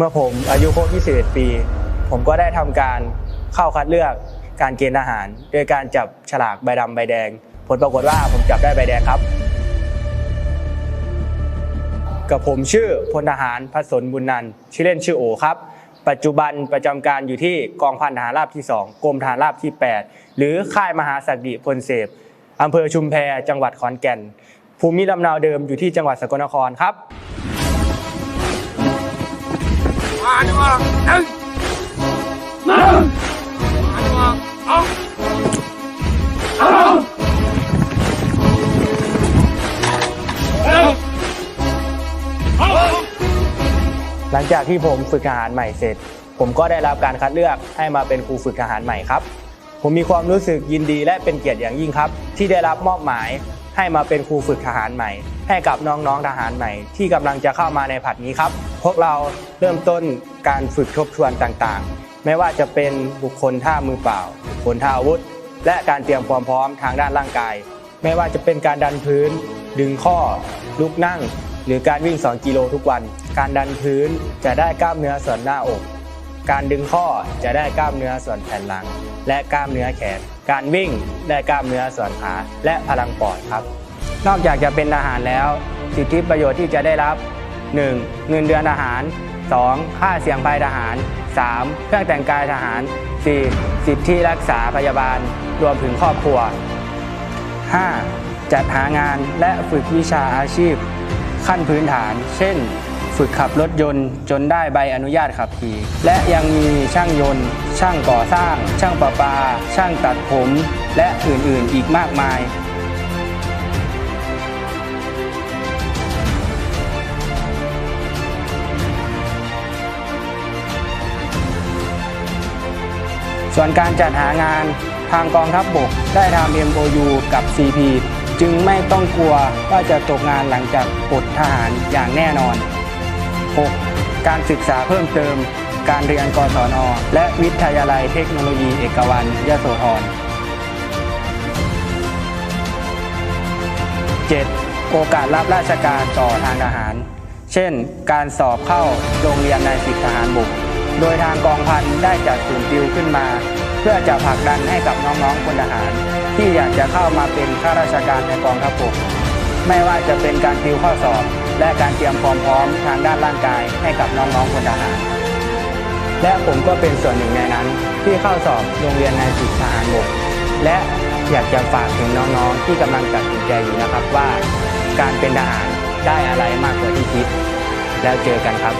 เมื่อผมอายุครบ21 ปี ผมก็ได้ทำการเข้าคัดเลือกการเกณฑ์ทหาร โดยการจับฉลากใบดำใบแดง ผลปรากฏว่าผมจับได้ใบแดงครับ กับผมชื่อพลทหารพัศนบุญนันท์ชื่อเล่นชื่อโอครับ ปัจจุบันประจำการอยู่ที่กองพันทหารราบที่ 2 กรมทหารราบที่ 8 หรือค่ายมหาศักดิพลเสพอำเภอชุมแพจังหวัดขอนแก่น ภูมิลำเนาเดิมอยู่ที่จังหวัดสกลนครครับานออกหนึ่งหนึ่งอ่านออกสองสองหนึ่งสองหลังจากที่ผมฝึกทหารใหม่เสร็จ ผมก็ได้รับการคัดเลือกให้มาเป็นครูฝึกทหารใหม่ครับ ผมมีความรู้สึกยินดีและเป็นเกียรติอย่างยิ่งครับ ที่ได้รับมอบหมายให้มาเป็นครูฝึกทหารใหม่ ให้กับน้องๆทหารใหม่ ที่กำลังจะเข้ามาในผัดนี้ครับ พวกเราเริ่มต้นการฝึกทบทวนต่างๆ ไม่ว่าจะเป็นบุคคลท่ามือเปล่า บุคคลท่าอาวุธ และการเตรียมความพร้อมทางด้านร่างกาย ไม่ว่าจะเป็นการดันพื้น ดึงข้อ ลุกนั่ง หรือการวิ่ง 2 กิโลทุกวัน การดันพื้นจะได้กล้ามเนื้อส่วนหน้าอก การดึงข้อจะได้กล้ามเนื้อส่วนแผ่นหลัง และกล้ามเนื้อแขน การวิ่งได้กล้ามเนื้อส่วนขาและพลังปอดครับ นอกจากจะเป็นทหารแล้ว สิทธิประโยชน์ที่จะได้รับ 1. เงินเดือนทหาร 2. ค่าเสี่ยงภัยทหาร 3. เครื่องแต่งกายทหาร 4. สิทธิรักษาพยาบาล รวมถึงครอบครัว 5. จัดหางานและฝึกวิชาอาชีพ ขั้นพื้นฐาน เช่น ฝึกขับรถยนต์จนได้ใบอนุญาตขับขี่ และยังมีช่างยนต์ ช่างก่อสร้าง ช่างประปา ช่างตัดผม และอื่นๆ อีกมากมาย ส่วนการจัดหางานทางกองทัพบบกได้ทำ MOU กับ CP จึงไม่ต้องกลัวว่าจะตกงานหลังจากปลดทหารอย่างแน่นอน 6. การศึกษาเพิ่มเติม การเรียนกศนและวิทยาลัยเทคโนโลยีเอกวันยโสธร 7. โอกาสรับราชการต่อทางทหาร เช่น การสอบเข้าโรงเรียนนายสิบทหารบกโดยทางกองพันได้จัดศูนย์ติวขึ้นมา พื่อจะผลักดันให้กับน้องๆพลทหาร ที่อยากจะเข้ามาเป็นข้าราชการในกองทัพบกไม่ว่าจะเป็นการติวข้อสอบ และการเตรียมความพร้อมทางด้านร่างกายให้กับน้องๆพลทหาร และผมก็เป็นส่วนหนึ่งในนั้น ที่เข้าสอบโรงเรียนนายสิบทหารบกและอยากจะฝากถึงน้องๆ ที่กำลังตัดสินใจอยู่นะครับว่า การเป็นทหารได้อะไรมากกว่าที่คิด แล้วเจอกันครับ